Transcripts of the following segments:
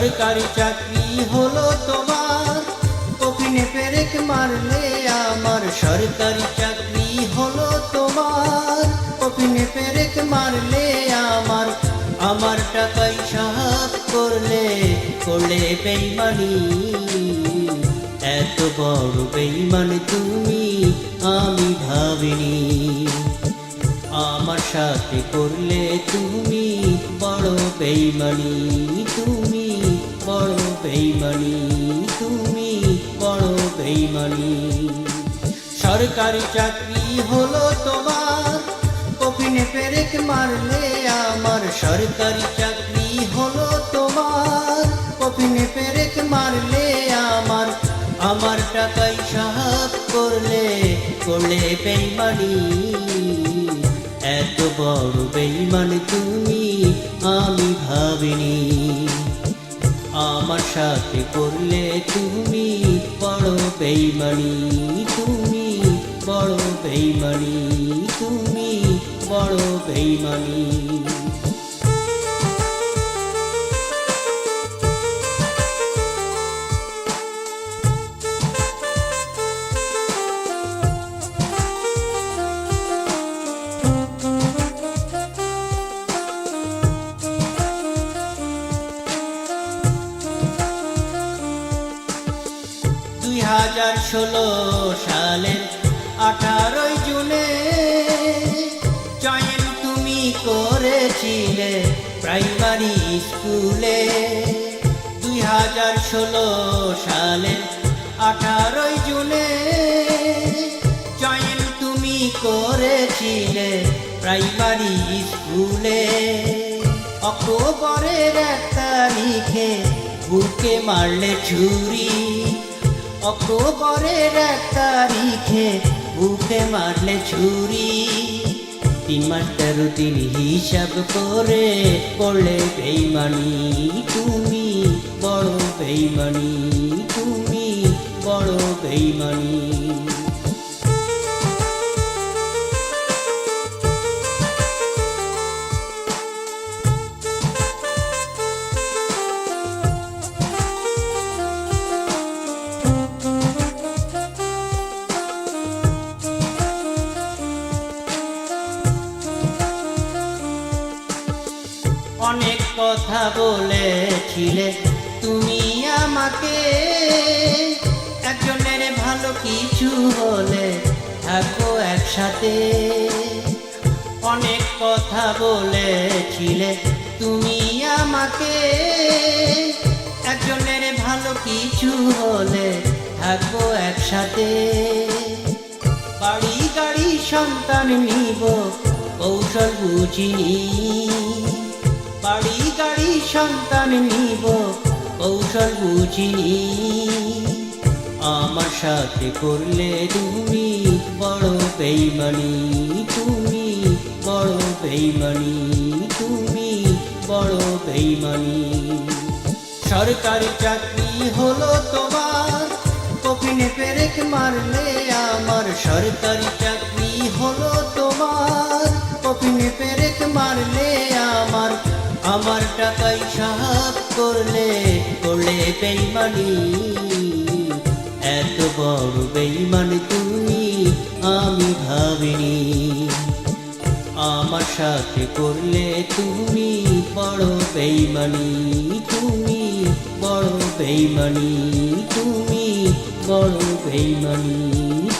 সরকারি চাকরি হলো তোমার। কফিনে পেরেক মারলে আমার সরকারি চাকরি হলো তোমার। কফিনে পেরেক মারলে আমার আমার টাকাই সাহাব করলে করলে বেইমানি। এত বড় বেইমান তুমি, আমি ভাবিনি। আমার সাথে করলে তুমি বড় বেইমানি। তুমি বেইমানি, তুমি বড় বেইমানি। সরকারি চাকরি হলো তোমার, কফিনে পেরেক মারলে আমার। সরকারি চাকরি হলো তোমার, কফিনে পেরেক মারলে আমার। আমার টাকাই সাহাব করলে করলে বেইমানি। এত বড় বেইমান তুমি, আমি ভাবিনি। আমার সাথে করলে তুমি বড় বেইমানি তুমি বড় বেইমানি তুমি বড় বেইমানি। হাজার ষোলো সালের আঠারোই জুনে জয়েন তুমি করেছিলে প্রাইমারি স্কুলে। দুই হাজার ষোলো সালের আঠারোই জুনে জয়েন তুমি করেছিলে প্রাইমারি স্কুলে। অক্টোবরের এক তারিখে বুকে মারলে ছুরি। অক্টোবরের এক তারিখে বুকে মারলে ছুরি। তিন মাস তেরো হিসাব করে পড়লে বেইমানি তুমি, বড় বেইমানি তুমি, বড় বেইমানি। অনেক কথা বলেছিলে। তুমি আমাকে একজনের ভালো কিছু হলে থাকো একসাথে। অনেক কথা বলেছিলে। তুমি আমাকে একজনের ভালো কিছু হলে থাকব একসাথে। বাড়ি গাড়ি সন্তান নিব, কৌশল বুঝিনি। বাড়ি গাড়ি সন্তান নিব, কৌশল বুঝিনি আমার সাথে করলে তুমি বড় বেইমানি, তুমি বড় বেইমানি, তুমি বড় বেইমানি। সরকারি চাকরি হলো তোমার, কফিনে পেরেক মারলে আমার সরকারি চাকরি। আমার টাকায় সাহাব করলে করলে বেইমানি। এত বড় বেইমানি তুমি, আমি ভাবিনি। আমার সাথে করলে তুমি বড় বেইমানি, তুমি বড় বেইমানি, তুমি বড় বেইমানি,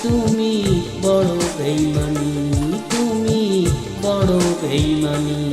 তুমি বড় বেইমানি, তুমি বড় বেইমানি।